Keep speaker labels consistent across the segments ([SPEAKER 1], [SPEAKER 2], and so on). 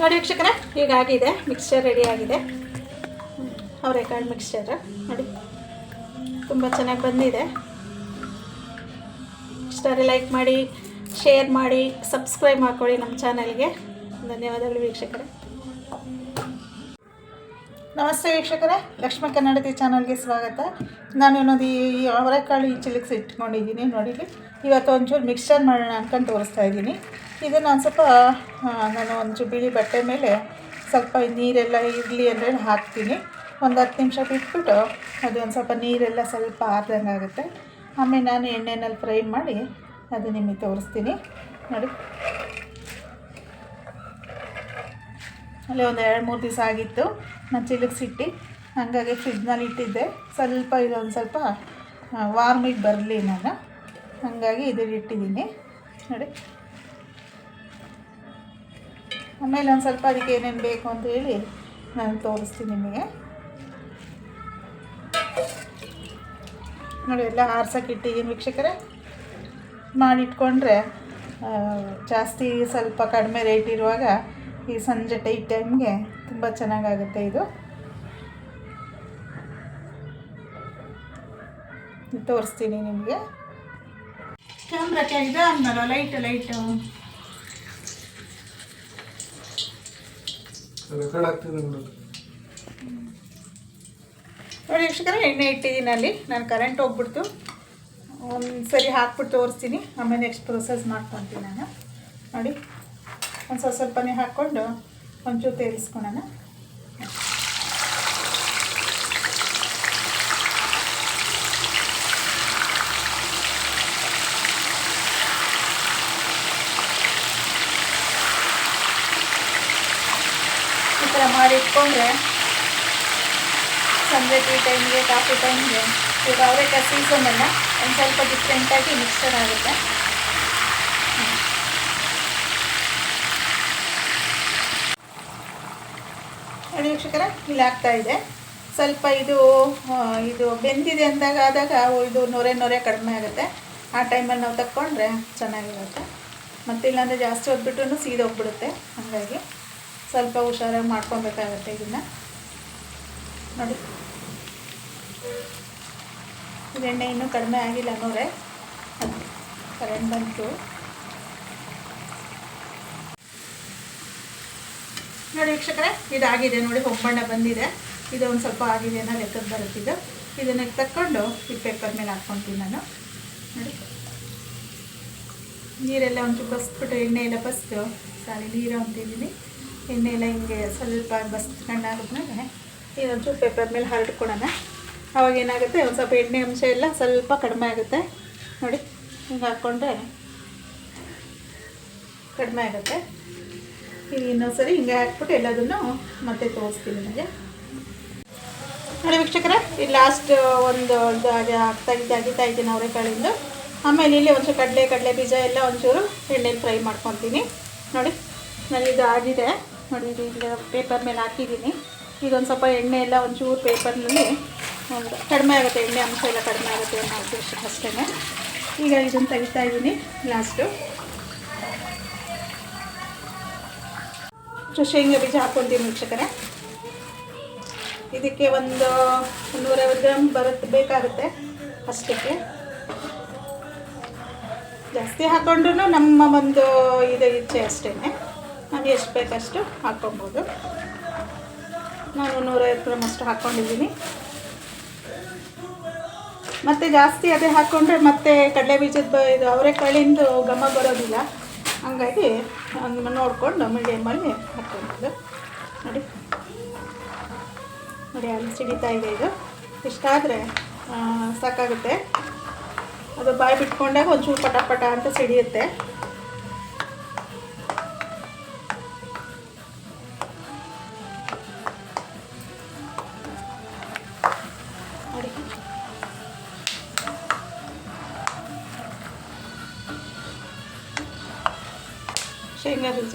[SPEAKER 1] ನೋಡಿ ವೀಕ್ಷಕರೇ ಆಗಿದೆ ಮಿಕ್ಸ್ಚರ್ ರೆಡಿ ಆಗಿದೆ. ಅವರೆಕಾಳು ಮಿಕ್ಸ್ಚರ್ ನೋಡಿ, ತುಂಬ ಚೆನ್ನಾಗಿ ಬಂದಿದೆ. ಇಷ್ಟಾರೆ ಲೈಕ್ ಮಾಡಿ ಶೇರ್ ಮಾಡಿ ಸಬ್ಸ್ಕ್ರೈಬ್ ಮಾಡ್ಕೊಳ್ಳಿ ನಮ್ಮ ಚಾನಲ್ಗೆ. ಧನ್ಯವಾದಗಳು ವೀಕ್ಷಕರೇ. ನಮಸ್ತೆ ವೀಕ್ಷಕರೇ ಲಕ್ಷ್ಮೀ ಕನ್ನಡತಿ ಚಾನಲ್ಗೆ ಸ್ವಾಗತ. ನಾನು ಅನ್ನೋದು ಈ ಅವರೆಕಾಳು ಈ ಚಿಲಿಕ್ಸ್ ಇಟ್ಕೊಂಡಿದ್ದೀನಿ ನೋಡಿಲಿ ಇವತ್ತು ಒಂಚೂರು ಮಿಕ್ಸ್ಚರ್ ಮಾಡೋಣ ಅಂದ್ಕೊಂಡು ತೋರಿಸ್ತಾ ಇದ್ದೀನಿ. ಇದನ್ನು ಒಂದು ಸ್ವಲ್ಪ ನಾನು ಒಂಚೂರು ಬಿಳಿ ಬಟ್ಟೆ ಮೇಲೆ ಸ್ವಲ್ಪ ನೀರೆಲ್ಲ ಇರಲಿ ಅಂದರೆ ಹಾಕ್ತೀನಿ. ಒಂದು ಹತ್ತು ನಿಮಿಷ ಬಿಟ್ಬಿಟ್ಟು ಅದು ಒಂದು ಸ್ವಲ್ಪ ನೀರೆಲ್ಲ ಸ್ವಲ್ಪ ಆರ್ದಂಗೆ ಆಗುತ್ತೆ. ಆಮೇಲೆ ನಾನು ಎಣ್ಣೆನಲ್ಲಿ ಫ್ರೈ ಮಾಡಿ ಅದು ನಿಮಗೆ ತೋರಿಸ್ತೀನಿ. ನೋಡಿ. ಅಲ್ಲೇ ಒಂದು ಎರಡು ಮೂರು ದಿವಸ ಆಗಿತ್ತು. ನಾನು ಚಿಲುಕ್ಸಿಟ್ಟು ಹಾಗಾಗಿ ಫ್ರಿಜ್ನಲ್ಲಿ ಇಟ್ಟಿದ್ದೆ. ಸ್ವಲ್ಪ ಇದೊಂದು ಸ್ವಲ್ಪ ವಾರ್ಮಿಗೆ ಬರಲಿ ನಾನು. ಹಾಗಾಗಿ ಇದು ಇಟ್ಟಿದ್ದೀನಿ. ನೋಡಿ. ಆಮೇಲೆ ಒಂದು ಸ್ವಲ್ಪ ಅದಕ್ಕೆ ಏನೇನು ಬೇಕು ಅಂತ ಹೇಳಿ ನಾನು ತೋರಿಸ್ತೀನಿ ನಿಮಗೆ. ನೋಡಿ, ಎಲ್ಲ ಆರ್ಸಕ್ಕೆ ಇಟ್ಟಿದ್ದೀನಿ ವೀಕ್ಷಕರೇ. ಮಾಡಿಟ್ಕೊಂಡ್ರೆ ಜಾಸ್ತಿ ಸ್ವಲ್ಪ ಕಡಿಮೆ ರೇಟ್ ಇರುವಾಗ ಈ ಸಂಜೆ ಟೈ ಟೈಮ್ಗೆ ತುಂಬ ಚೆನ್ನಾಗಾಗುತ್ತೆ ಇದು. ತೋರಿಸ್ತೀನಿ ನಿಮಗೆ. ಕ್ಯಾಮ್ರಾಕ್ಕೆ ಇದೆ ಅಂದಲ್ಲ ಲೈಟ್ ಲೈಟ್
[SPEAKER 2] ರೆಕಾರ್ಡ್ ಆಗ್ತಿದೆ ನೋಡಿ.
[SPEAKER 1] ನೋಡಿ ವೀಕ್ಷಕರೇ ಎಣ್ಣೆ ಇಟ್ಟಿದ್ದೀನಿ ಅಲ್ಲಿ. ನಾನು ಕರೆಂಟ್ ಹೋಗ್ಬಿಡ್ತು. ಒಂದು ಸರಿ ಹಾಕ್ಬಿಟ್ಟು ತೋರಿಸ್ತೀನಿ. ಆಮೇಲೆ ನೆಕ್ಸ್ಟ್ ಪ್ರೊಸೆಸ್ ಮಾಡ್ಕೊತೀನಿ ನಾನು. ನೋಡಿ ಒಂದು ಸ್ವಲ್ಪ ಸ್ವಲ್ಪನೇ ಹಾಕ್ಕೊಂಡು ಒಂಚೂರು ತೇರಿಸ್ಕೊಳೋಣ ಈ ಇಟ್ಕೊಂಡ್ರೆ ಸಂಜೆ ಟೀ ಟೈಮ್ಗೆ, ಕಾಫಿ ಟೈಮ್ಗೆ ಈಗ ಅವರೇ ಸೀಸನ್ ಅಲ್ಲ, ಒಂದು ಸ್ವಲ್ಪ ಡಿಫ್ರೆಂಟಾಗಿ ಮಿಕ್ಸ್ಚರ್ ಆಗುತ್ತೆ. ನೋಡಿ ವೀಕ್ಷಕರ, ಇಲ್ಲಿ ಆಗ್ತಾ ಇದೆ. ಸ್ವಲ್ಪ ಇದು ಇದು ಬೆಂದಿದೆ ಅಂದಾಗ, ಆದಾಗ ಇದು ನೊರೆ ನೊರೆ ಕಡಿಮೆ ಆಗುತ್ತೆ. ಆ ಟೈಮಲ್ಲಿ ನಾವು ತಕ್ಕೊಂಡ್ರೆ ಚೆನ್ನಾಗಿರುತ್ತೆ. ಮತ್ತಿಲ್ಲಾಂದರೆ ಜಾಸ್ತಿ ಹೊದ್ಬಿಟ್ಟು ಸೀದೋಗ್ಬಿಡುತ್ತೆ. ಹಾಗಾಗಿ ಸ್ವಲ್ಪ ಹುಷಾರಾಗಿ ಮಾಡ್ಕೊಬೇಕಾಗತ್ತೆ ಇದನ್ನು. ನೋಡಿ. ಇದೆಣ್ಣೆ ಇನ್ನೂ ಕಡಿಮೆ ಆಗಿಲ್ಲ ನೋಡ್ರೆ ಕರೆಂಟ್ ಬಂತು. ನೋಡಿ ವೀಕ್ಷಕರೇ, ಇದಾಗಿದೆ ನೋಡಿ, ಹೊಂಬಣ್ಣ ಬಂದಿದೆ. ಇದು ಒಂದು ಸ್ವಲ್ಪ ಆಗಿದೆ ಅನ್ನೋ ಲೆಕ್ಕಕ್ಕೆ ಬರುತ್ತಿದ್ದು ಇದನ್ನು ತಕ್ಕೊಂಡು ಈ ಪೇಪರ್ ಮೇಲೆ ಹಾಕ್ಕೊತೀನಿ ನಾನು. ನೋಡಿ. ನೀರೆಲ್ಲ ಒಂಚೂರು ಬಸ್ಬಿಟ್ಟು, ಎಣ್ಣೆ ಎಲ್ಲ ಬಸ್ದು ಸಾರಿ ನೀರು ಅಂತಿದ್ದೀನಿ ಎಣ್ಣೆ ಎಲ್ಲ ಹಿಂಗೆ ಸ್ವಲ್ಪ ಬಸ್ಕೊಂಡಾದ್ಮೇಲೆ ಇದೊಂಚೂರು ಪೇಪರ್ ಮೇಲೆ ಹರಡ್ಕೊಡೋಣ. ಅವಾಗ ಏನಾಗುತ್ತೆ? ಒಂದು ಸ್ವಲ್ಪ ಎಣ್ಣೆ ಅಂಶ ಎಲ್ಲ ಸ್ವಲ್ಪ ಕಡಿಮೆ ಆಗುತ್ತೆ. ನೋಡಿ, ಹಿಂಗೆ ಹಾಕ್ಕೊಂಡ್ರೆ ಕಡಿಮೆ ಆಗುತ್ತೆ. ಈಗ ಇನ್ನೊಂದು ಸರಿ ಹಿಂಗೆ ಹಾಕ್ಬಿಟ್ಟು ಎಲ್ಲದನ್ನು ಮತ್ತೆ ತೋರಿಸ್ತೀನಿ ನಿಮಗೆ. ನೋಡಿ ವೀಕ್ಷಕರೇ, ಈ ಲಾಸ್ಟ್ ಒಂದು ಆಗ್ತಾ ಅಗಿತಾ ಇದ್ದೀನಿ ಅವರೆಕಾಳಿಂದು. ಆಮೇಲೆ ಇಲ್ಲಿ ಒಂಚೂರು ಕಡಲೆ ಕಡಲೆ ಬೀಜ ಎಲ್ಲ ಒಂಚೂರು ಎಣ್ಣೆಲಿ ಫ್ರೈ ಮಾಡ್ಕೊತೀನಿ. ನೋಡಿ ನಾನು ಇದು ಆಗಿದೆ. ನೋಡಿ ಇಲ್ಲಿ ಪೇಪರ್ ಮೇಲೆ ಹಾಕಿದ್ದೀನಿ. ಒಂದು ಸ್ವಲ್ಪ ಎಣ್ಣೆ ಎಲ್ಲ ಒಂಚೂರು ಪೇಪರ್ನಲ್ಲಿ ಒಂದು ಕಡಿಮೆ ಆಗುತ್ತೆ, ಎಣ್ಣೆ ಅಂಶ ಎಲ್ಲ ಕಡಿಮೆ ಆಗುತ್ತೆ ಅನ್ನೋ ಉದ್ದೇಶ ಅಷ್ಟೇ ಈಗ ಇದನ್ನು ತೆಗಿತಾ ಇದ್ದೀನಿ ಲಾಸ್ಟು ಶೇಂಗಾ ಬೀಜ ಹಾಕ್ಕೊಂತೀನಿ ವೀಕ್ಷಕರೇ. ಇದಕ್ಕೆ ಒಂದು ನೂರೈವತ್ತು ಗ್ರಾಮ್ ಬರುತ್ತೆ ಬೇಕಾಗುತ್ತೆ ಅಷ್ಟಕ್ಕೆ. ಜಾಸ್ತಿ ಹಾಕ್ಕೊಂಡ್ರೂ ನಮ್ಮ ಒಂದು ಇದು ಇಚ್ಛೆ ಅಷ್ಟೇ ನಾವು ಎಷ್ಟು ಬೇಕಷ್ಟು ಹಾಕ್ಕೊಬೋದು ನಾನು ನೂರೈವತ್ತು ಗ್ರಾಮ್ ಅಷ್ಟು ಹಾಕ್ಕೊಂಡಿದ್ದೀನಿ ಮತ್ತು ಜಾಸ್ತಿ ಅದೇ ಹಾಕ್ಕೊಂಡ್ರೆ ಮತ್ತೆ ಕಡಲೆ ಬೀಜದ ಬ ಇದು ಅವರೆಕಾಳಿಂದು ಘಮ ಬರೋದಿಲ್ಲ. ಹಂಗಾಗಿ ನೋಡಿಕೊಂಡು ಮೀಡಿಯಮಲ್ಲಿ ಹಾಕ್ಕೊಬೋದು ನೋಡಿ. ನೋಡಿ, ಅಲ್ಲಿ ಸಿಡಿತಾ ಇದೆ ಇದು. ಇಷ್ಟಾದರೆ ಸಾಕಾಗುತ್ತೆ. ಅದು ಬಾಯಿ ಬಿಟ್ಕೊಂಡಾಗ ಒಂಚೂರು ಪಟ ಪಟ ಅಂತ ಸಿಡಿಯುತ್ತೆ. ಶೇಂಗಾ ಬೀಜ.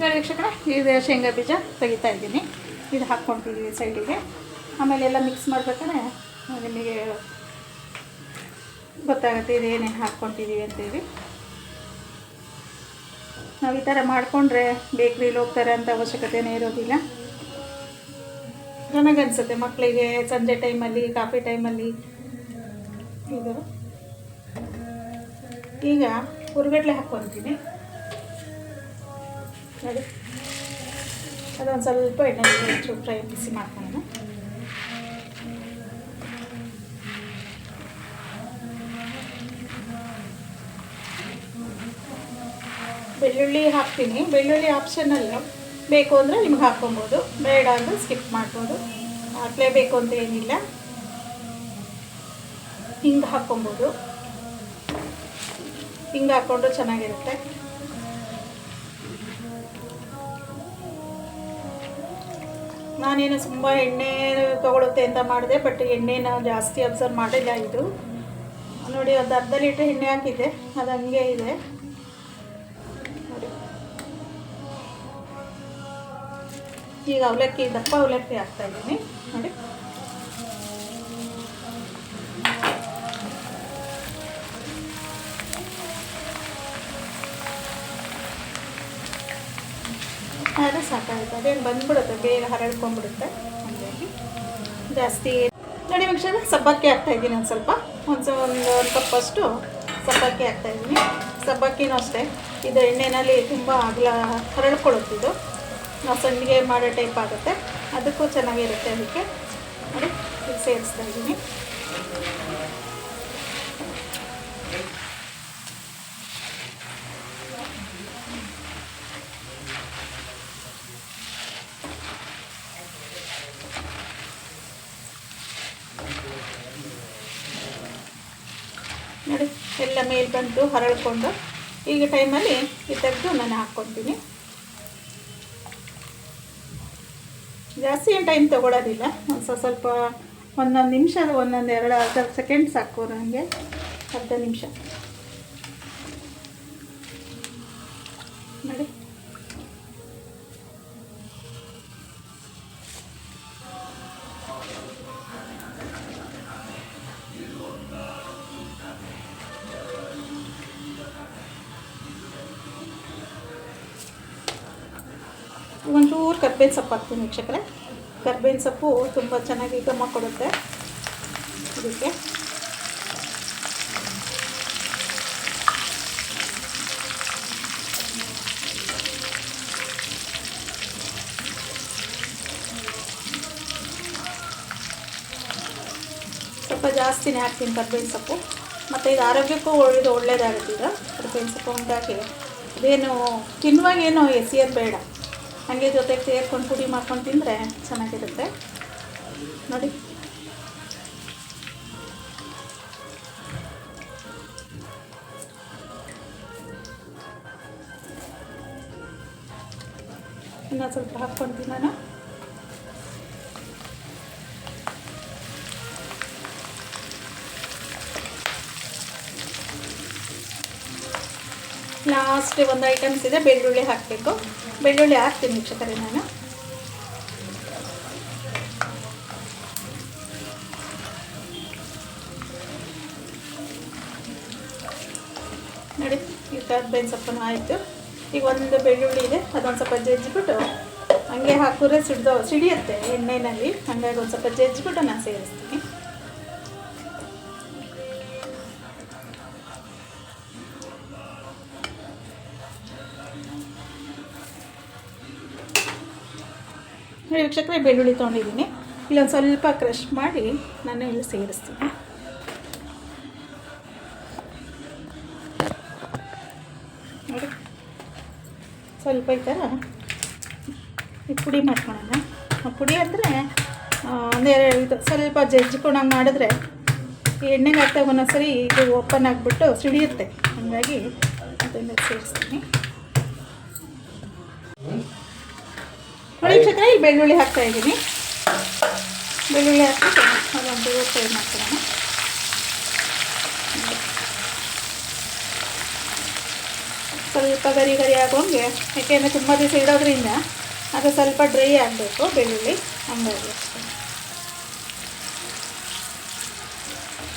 [SPEAKER 1] ನೋಡಿ ವೀಕ್ಷಕರೇ, ಇದು ಶೇಂಗಾ ಬೀಜ ತೆಗಿತಾ ಇದ್ದೀನಿ. ಇದು ಹಾಕ್ಕೊಂಡಿದ್ದೀವಿ ಸೈಡಿಗೆ. ಆಮೇಲೆ ಎಲ್ಲ ಮಿಕ್ಸ್ ಮಾಡ್ಬೇಕಾದ್ರೆ ನಿಮಗೆ ಗೊತ್ತಾಗುತ್ತೆ ಇದು ಏನೇನು ಹಾಕ್ಕೊತಿದ್ದೀವಿ ಅಂತೇಳಿ. ನಾವು ಈ ಥರ ಮಾಡಿಕೊಂಡ್ರೆ ಬೇಕ್ರಿಲಿ ಹೋಗ್ತಾರೆ ಅಂತ ಅವಶ್ಯಕತೆನೇ ಇರೋದಿಲ್ಲ. ನನಗನ್ಸುತ್ತೆ ಮಕ್ಕಳಿಗೆ ಸಂಜೆ ಟೈಮಲ್ಲಿ ಕಾಫಿ ಟೈಮಲ್ಲಿ ಇದು ಈಗ ಹುರ್ಗಡ್ಲೆ ಹಾಕ್ಕೊತೀನಿ. ನೋಡಿ ಅದೊಂದು ಸ್ವಲ್ಪ ಎಣ್ಣೆ ಫ್ರೈ ಬಿಸಿ ಮಾಡ್ಕೊಳ್ಳೋಣ ಬೆಳ್ಳುಳ್ಳಿ ಹಾಕ್ತೀನಿ. ಬೆಳ್ಳುಳ್ಳಿ ಆಪ್ಷನಲ್ಲ ಬೇಕು ಅಂದರೆ ನಿಮ್ಗೆ ಹಾಕ್ಕೊಬೋದು. ಬೇಡ ಅಂದರೆ ಸ್ಕಿಪ್ ಮಾಡ್ಬೋದು. ಹಾಕಲೇಬೇಕು ಅಂತ ಏನಿಲ್ಲ. ಹಿಂಗೆ ಹಾಕ್ಕೊಬೋದು. ಹಿಂಗೆ ಹಾಕ್ಕೊಂಡು ಚೆನ್ನಾಗಿರುತ್ತೆ. ನಾನೇನು ತುಂಬ ಎಣ್ಣೆ ತೊಗೊಳುತ್ತೆ ಅಂತ ಮಾಡಿದೆ, ಬಟ್ ಎಣ್ಣೆನ ಜಾಸ್ತಿ ಅಬ್ಸರ್ವ್ ಮಾಡಿಲ್ಲ ಇದು. ನೋಡಿ, ಒಂದು ಅರ್ಧ ಲೀಟ್ರ್ ಎಣ್ಣೆ ಹಾಕಿದ್ದೆ. ಅದು ಹಂಗೆ ಇದೆ. ಈಗ ಅವಲಕ್ಕಿ, ದಪ್ಪ ಅವಲಕ್ಕಿ ಹಾಕ್ತಾ ಇದ್ದೀನಿ. ನೋಡಿ. ಆದರೆ ಸಾಕಾಗುತ್ತೆ. ಅದೇನು ಬಂದ್ಬಿಡುತ್ತೆ, ಬೇಗ ಹರಡ್ಕೊಂಡ್ಬಿಡುತ್ತೆ. ಜಾಸ್ತಿ ನೋಡಿ ಮಿಕ್ಷನ್ ಸಬ್ಬಕ್ಕಿ ಹಾಕ್ತಾ ಇದ್ದೀನಿ ಒಂದು ಸ್ವಲ್ಪ. ಒಂದು ಒಂದು ಕಪ್ಪಷ್ಟು ಸಬ್ಬಕ್ಕಿ ಹಾಕ್ತಾ ಇದ್ದೀನಿ. ಸಬ್ಬಕ್ಕಿನೂ ಅಷ್ಟೇ. ಇದು ಎಣ್ಣೆನಲ್ಲಿ ತುಂಬ ಅಗಲ ಹರಡ್ಕೊಳ್ಳುತ್ತಿದ್ದು ನಾವು ಸಂಡಿಗೆ ಮಾಡೋ ಟೈಪ್ ಆಗುತ್ತೆ. ಅದಕ್ಕೂ ಚೆನ್ನಾಗಿರುತ್ತೆ ಅದಕ್ಕೆ. ನೋಡಿ ಇದು ಸೇರಿಸ್ತಾ ಇದ್ದೀನಿ. ನೋಡಿ, ಎಲ್ಲ ಮೇಲೆ ಬಂದು ಹರಳ್ಕೊಂಡು, ಈಗ ಟೈಮಲ್ಲಿ ಈ ತೆಗೆದು ನಾನು ಹಾಕ್ಕೊತೀನಿ ಜಾಸ್ತಿ ಏನು ಟೈಮ್ ತೊಗೊಳೋದಿಲ್ಲ. ಒಂದು ಸ್ವಲ್ಪ ಒಂದೊಂದು ನಿಮಿಷ ಒಂದೊಂದು ಎರಡು ಅರ್ಧ ಸೆಕೆಂಡ್ ಸಾಕು ನನಗೆ ಅರ್ಧ ನಿಮಿಷ. ನೋಡಿ. ಕರ್ಬೇವಿನ ಸೊಪ್ಪು ಹಾಕ್ತೀನಿ ವೀಕ್ಷಕರೇ. ಕರ್ಬೇವಿನ ಸೊಪ್ಪು ತುಂಬ ಚೆನ್ನಾಗಿ ಘಮ ಕೊಡುತ್ತೆ. ಇದಕ್ಕೆ. ಸ್ವಲ್ಪ ಜಾಸ್ತಿನೇ ಹಾಕ್ತೀನಿ ಕರ್ಬೇವಿನ ಸೊಪ್ಪು. ಮತ್ತು ಇದು ಆರೋಗ್ಯಕ್ಕೂ ಒಳ್ಳೆಯದು ಒಳ್ಳೆಯದಾಗುತ್ತೆ ಈಗ ಕರ್ಬೇವಿನ ಸೊಪ್ಪು ಹಾಕಿ ಇದೇನು ತಿನ್ನುವಾಗೇನು ಎಸೆಯೋದು ಬೇಡ. ಹಾಗೆ ಜೊತೆಗೆ ಸೇರ್ಕೊಂಡು ಪುಡಿ ಮಾಡ್ಕೊಂಡು ತಿಂದರೆ ಚೆನ್ನಾಗಿರುತ್ತೆ. ನೋಡಿ. ಇನ್ನೊಂದು ಸ್ವಲ್ಪ ಹಾಕ್ಕೊಂಡು ನಾನು ಲಾಸ್ಟ್ ಒಂದು ಐಟಮ್ಸ್ ಇದೆ, ಬೆಳ್ಳುಳ್ಳಿ ಹಾಕಬೇಕು. ಬೆಳ್ಳುಳ್ಳಿ ಹಾಕ್ತೀನಿ ವೀಕ್ಷಕರೇ ನಾನು. ನೋಡಿ, ಈ ಕರ್ಬೇವಿನ ಸೊಪ್ಪನ್ನು ಆಯಿತು. ಈಗ ಒಂದು ಬೆಳ್ಳುಳ್ಳಿ ಇದೆ, ಅದೊಂದು ಸ್ವಲ್ಪ ಜಜ್ಜಿಬಿಟ್ಟು ಹಂಗೆ ಹಾಕಿದ್ರೆ ಸಿಡ್ದು ಸಿಡಿಯುತ್ತೆ ಎಣ್ಣೆಯಲ್ಲಿ ಹಂಗಾಗಿ ಒಂದು ಸ್ವಲ್ಪ ಜಜ್ಜಿಬಿಟ್ಟು ನಾನು ಸೇರಿಸ್ತೀನಿ. ವೀಕ್ಷಕರೇ ಬೆಳ್ಳುಳ್ಳಿ ತೊಗೊಂಡಿದ್ದೀನಿ. ಇಲ್ಲೊಂದು ಸ್ವಲ್ಪ ಕ್ರಷ್ ಮಾಡಿ ನಾನು ಇಲ್ಲಿ ಸೇರಿಸ್ತೀನಿ. ನೋಡಿ. ಸ್ವಲ್ಪ ಈ ಥರ ಈ ಪುಡಿ ಮಾಡ್ಕೊಳೋಣ. ಪುಡಿ ಅಂದರೆ ಇದು ಸ್ವಲ್ಪ ಜಜ್ಜಿಕೊಂಡಂಗೆ ಮಾಡಿದ್ರೆ ಎಣ್ಣೆಗೆ ಹಾಕ್ತಾ ಒಂದೊಂದ್ಸರಿ ಇದು ಓಪನ್ ಆಗಿಬಿಟ್ಟು ಸಿಡಿಯುತ್ತೆ. ಹಾಗಾಗಿ ಅದನ್ನು ಸೇರಿಸ್ತೀನಿ. ನೋಡಿ ವೀಕ್ಷಕರೇ ಈ ಬೆಳ್ಳುಳ್ಳಿ ಹಾಕ್ತಾ ಇದ್ದೀನಿ. ಬೆಳ್ಳುಳ್ಳಿ ಹಾಕಿ ಅದೊಂದು ಫ್ರೈ ಮಾಡ್ಕೊಳ್ಳೋಣ. ಸ್ವಲ್ಪ ಗರಿ ಗರಿ ಆಗೋಂಗೆ ಯಾಕೆಂದರೆ ತುಂಬ ದಿವಸ ಇಡೋದ್ರಿಂದ ಅದು ಸ್ವಲ್ಪ ಡ್ರೈ ಆಗಬೇಕು ಬೆಳ್ಳುಳ್ಳಿ ಹಂಗಾಗಿ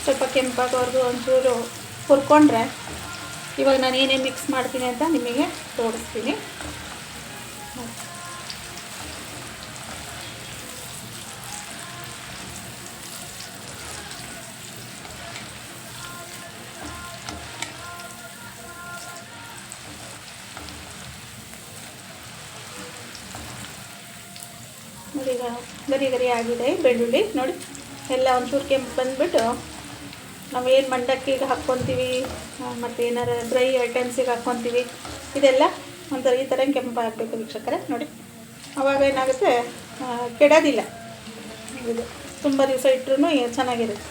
[SPEAKER 1] ಸ್ವಲ್ಪ ಕೆಂಪಾಗೋವರೆಗೂ ಒಂಚೂರು ಹುರ್ಕೊಂಡ್ರೆ ಇವಾಗ ನಾನು ಏನೇನು ಮಿಕ್ಸ್ ಮಾಡ್ತೀನಿ ಅಂತ ನಿಮಗೆ ತೋರಿಸ್ತೀನಿ. ನೋಡಿ ಈಗ ಗರಿ ಗರಿ ಆಗಿದೆ ಬೆಳ್ಳುಳ್ಳಿ. ನೋಡಿ, ಎಲ್ಲ ಒಂಚೂರು ಕೆಂಪು ಬಂದುಬಿಟ್ಟು ನಾವು ಏನು ಮಂಡಕ್ಕಿಗೆ ಹಾಕ್ಕೊತೀವಿ ಮತ್ತು ಏನಾರು ಡ್ರೈ ಐಟಮ್ಸಿಗೆ ಹಾಕ್ಕೊತೀವಿ, ಇದೆಲ್ಲ ಒಂಥರ ಈ ಥರ ಕೆಂಪು ಹಾಕಬೇಕು ವೀಕ್ಷಕರೇ. ನೋಡಿ, ಅವಾಗ ಏನಾಗುತ್ತೆ ಕೆಡೋದಿಲ್ಲ. ಇದು ತುಂಬ ದಿವಸ ಇಟ್ಟರು ಚೆನ್ನಾಗಿರುತ್ತೆ.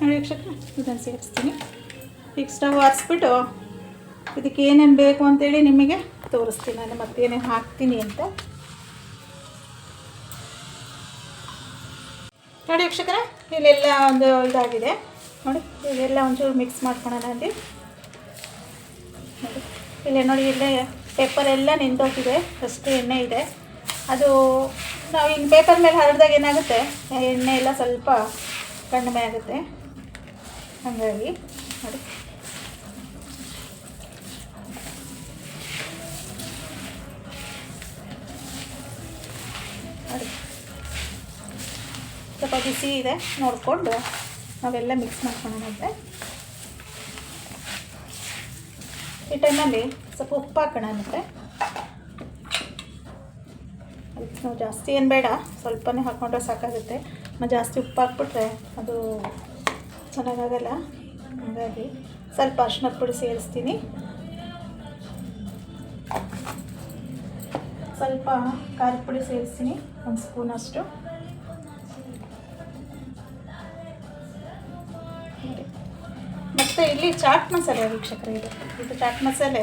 [SPEAKER 1] ನೋಡಿ ವೀಕ್ಷಕ, ಇದನ್ನು ಸೇರಿಸ್ತೀನಿ. ಈಗ ಸ್ಟವ್ ಹಾರಿಸ್ಬಿಟ್ಟು ಇದಕ್ಕೆ ಏನೇನು ಬೇಕು ಅಂತೇಳಿ ನಿಮಗೆ ತೋರಿಸ್ತೀನಿ. ನಾನು ಮತ್ತೆ ಏನೇನು ಹಾಕ್ತೀನಿ ಅಂತ. ನೋಡಿ ವೀಕ್ಷಕರೇ, ಇಲ್ಲೆಲ್ಲ ಒಂದು ಇದಾಗಿದೆ. ನೋಡಿ ಇದೆಲ್ಲ ಒಂಚೂರು ಮಿಕ್ಸ್ ಮಾಡ್ಕೊಳ್ಳೋಣ ಅಲ್ಲಿ ನೋಡಿ, ಇಲ್ಲೇ ನೋಡಿ, ಇಲ್ಲೇ ಪೇಪರ್ ಎಲ್ಲ ನಿಂತೋಗಿದೆ ಫಸ್ಟ್ ಎಣ್ಣೆ ಇದೆ. ಅದು ನಾವು ಹಿಂಗೆ ಪೇಪರ್ ಮೇಲೆ ಹರಡಿದಾಗ ಏನಾಗುತ್ತೆ, ಎಣ್ಣೆ ಎಲ್ಲ ಸ್ವಲ್ಪ ಕಡಿಮೆ ಆಗುತ್ತೆ. ಹಾಗಾಗಿ ನೋಡಿ. ನೋಡಿ. ಸ್ವಲ್ಪ ಬಿಸಿ ಇದೆ, ನೋಡಿಕೊಂಡು ನಾವೆಲ್ಲ ಮಿಕ್ಸ್ ಮಾಡ್ಕೊಳ್ಳೋಣಂತೆ ಈ ಟೈಮಲ್ಲಿ ಸ್ವಲ್ಪ ಉಪ್ಪು ಹಾಕೋಣ ಅದಕ್ಕೆ ನಾವು ಜಾಸ್ತಿ ಏನು ಬೇಡ, ಸ್ವಲ್ಪನೇ ಹಾಕ್ಕೊಂಡ್ರೆ ಸಾಕಾಗುತ್ತೆ. ಮತ್ತು ಜಾಸ್ತಿ ಉಪ್ಪು ಹಾಕ್ಬಿಟ್ರೆ ಅದು ಚೆನ್ನಾಗಾಗಲ್ಲ? ಹಾಗಾಗಿ ಸ್ವಲ್ಪ ಅರ್ಶಿನದ ಪುಡಿ ಸೇರಿಸ್ತೀನಿ. ಸ್ವಲ್ಪ ಖಾರದ ಪುಡಿ ಸೇರಿಸ್ತೀನಿ, ಒಂದು ಸ್ಪೂನ್ ಅಷ್ಟು. ಮತ್ತು ಇಲ್ಲಿ ಚಾಟ್ ಮಸಾಲೆ ವೀಕ್ಷಕರು, ಇದು ಇದು ಚಾಟ್ ಮಸಾಲೆ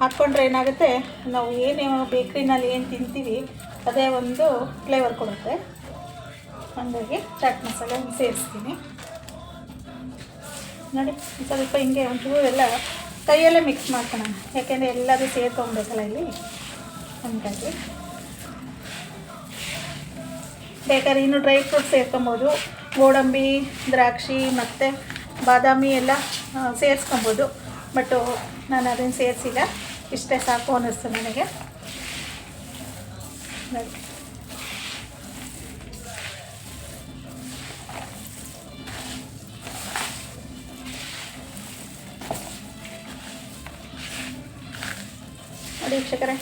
[SPEAKER 1] ಹಾಕ್ಕೊಂಡ್ರೆ ಏನಾಗುತ್ತೆ, ನಾವು ಏನು ಬೇಕ್ರಿನಲ್ಲಿ ಏನು ತಿಂತೀವಿ, ಅದೇ ಒಂದು ಫ್ಲೇವರ್ ಕೊಡುತ್ತೆ. ಹಾಗಾಗಿ ಚಾಟ್ ಮಸಾಲೆ ಸೇರಿಸ್ತೀನಿ. ನೋಡಿ ಸ್ವಲ್ಪ ಹಿಂಗೆ ಒಂಚೂರು ಎಲ್ಲ ಕೈಯಲ್ಲೇ ಮಿಕ್ಸ್ ಮಾಡ್ಕೊಳ್ಳೋಣ ಯಾಕೆಂದರೆ ಎಲ್ಲದೂ ಸೇರ್ಕೊಬೇಕಲ್ಲ ಇಲ್ಲಿ. ಹಾಗಾಗಿ. ಬೇಕಾದ್ರೆ ಇನ್ನು ಡ್ರೈ ಫ್ರೂಟ್ಸ್ ಸೇರ್ಕೊಬೋದು ಗೋಡಂಬಿ, ದ್ರಾಕ್ಷಿ ಮತ್ತು ಬಾದಾಮಿ ಎಲ್ಲ ಸೇರಿಸ್ಕೊಬೋದು ಬಟ್ಟು ನಾನು ಅದನ್ನು ಸೇರಿಸಿಲ್ಲ. ಇಷ್ಟೇ ಸಾಕು ಅನ್ನಿಸ್ತು ನನಗೆ. ನೋಡಿ. ನೋಡಿ ವೀಕ್ಷಕರೇ,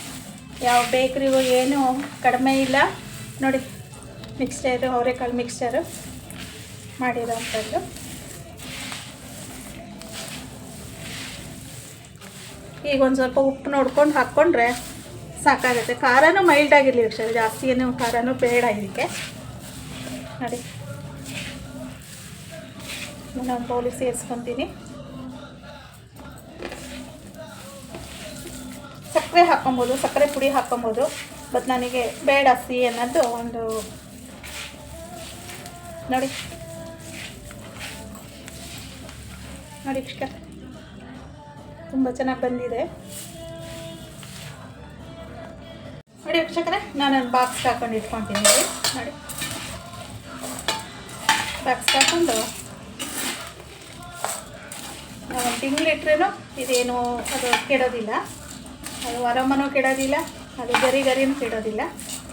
[SPEAKER 1] ಯಾವ ಬೇಕ್ರಿಗೂ ಏನು ಕಡಿಮೆ ಇಲ್ಲ. ನೋಡಿ ಮಿಕ್ಸ್ಚರು ಅವರೆಕಾಳು ಮಿಕ್ಸ್ಚರು ಮಾಡಿರೋವಂಥದ್ದು. ಈಗ ಒಂದು ಸ್ವಲ್ಪ ಉಪ್ಪು ನೋಡ್ಕೊಂಡು ಹಾಕ್ಕೊಂಡ್ರೆ ಸಾಕಾಗುತ್ತೆ. ಖಾರನೂ ಮೈಲ್ಡ್ ಆಗಿರಲಿ ವೀಕ್ಷಕರೇ, ಜಾಸ್ತಿ ಏನು ಖಾರನೂ ಬೇಡ ಇದಕ್ಕೆ. ನೋಡಿ ನಾನು ಬೌಲಿಗೆ ಸೇರಿಸ್ಕೊತೀನಿ. ಸಕ್ಕರೆ ಹಾಕ್ಕೊಬೋದು, ಸಕ್ಕರೆ ಪುಡಿ ಹಾಕ್ಕೊಬೋದು ಬಟ್ ನನಗೆ ಬೇಡ ಸಿಹಿ ಅನ್ನೋದು ಒಂದು ನೋಡಿ. ನೋಡಿ ಇಷ್ಟ. ತುಂಬ ಚೆನ್ನಾಗಿ ಬಂದಿದೆ. ನೋಡಿ ವೀಕ್ಷಕರೇ ನಾನು ಬಾಕ್ಸ್ ಹಾಕೊಂಡು ಇಟ್ಕೊತೀನಿ. ನೋಡಿ. ಬಾಕ್ಸ್ ಹಾಕೊಂಡು ನಾವು ಒಂದು ಇದೇನು ಅದು ಕೆಡೋದಿಲ್ಲ. ಅದು ಅರಮನೂ ಕೆಡೋದಿಲ್ಲ, ಅದು ಗರಿ ಗರಿನೂ ಕೆಡೋದಿಲ್ಲ.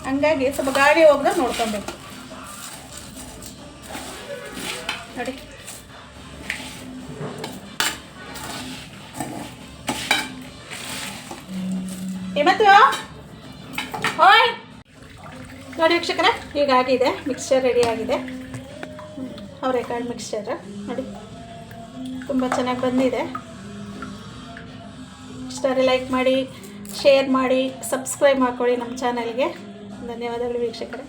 [SPEAKER 1] ಹಂಗಾಗಿ ಸ್ವಲ್ಪ ಗಾಳಿ ಹೋಗ್ದ ನೋಡ್ಕೊಬೇಕು. ನೋಡಿ. ಏಮತ್ತು ಓಯ್! ನೋಡಿ ವೀಕ್ಷಕರೇ, ಈಗ ಆಗಿದೆ ಮಿಕ್ಸ್ಚರ್ ರೆಡಿ ಆಗಿದೆ. ಅವರೆಕಾಳು ಮಿಕ್ಸ್ಚರ್ ನೋಡಿ. ತುಂಬ ಚೆನ್ನಾಗಿ ಬಂದಿದೆ. ಇಷ್ಟಾರೆ ಲೈಕ್ ಮಾಡಿ ಶೇರ್ ಮಾಡಿ ಸಬ್ಸ್ಕ್ರೈಬ್ ಮಾಡ್ಕೊಳ್ಳಿ ನಮ್ಮ ಚಾನಲ್ಗೆ. ಧನ್ಯವಾದಗಳು ವೀಕ್ಷಕರೇ.